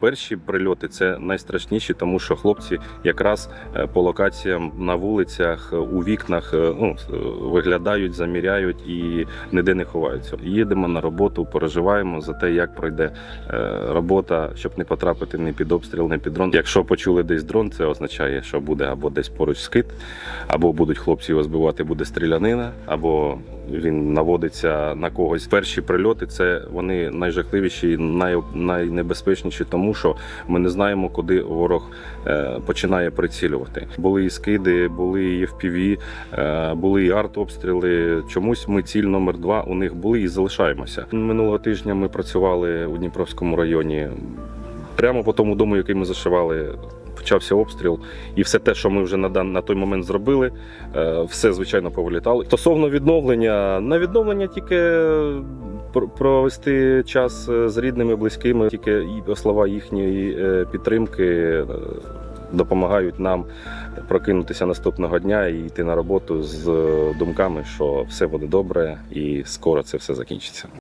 Перші прильоти це найстрашніші, тому що хлопці якраз е, по локаціям на вулицях, е, у вікнах е, ну, виглядають, заміряють і ніде не ховаються. Їдемо на роботу, переживаємо за те, як пройде робота, щоб не потрапити ні під обстріл, ні під дрон. Якщо почули десь дрон, це означає, що буде або десь поруч скид, або будуть хлопці його збивати, буде стрілянина, або він наводиться на когось. Перші прильоти це вони найжахливіші, най, найнебезпечніші, тому що ми не знаємо, куди ворог е, починає прицілювати. Були і скиди, були і FPV, е, були і артобстріли. Чомусь ми ціль номер два у них були і залишаємося. Минулого тижня ми працювали у Дніпровському районі. Прямо по тому дому, який ми зашивали, почався обстріл, і все те, що ми вже на дан на той момент зробили, е, все звичайно повилітало. Стосовно відновлення, на відновлення тільки провести час е, з рідними, близькими, тільки слова їхньої е, підтримки. е, Допомагають нам прокинутися наступного дня і йти на роботу з думками, що все буде добре і скоро це все закінчиться.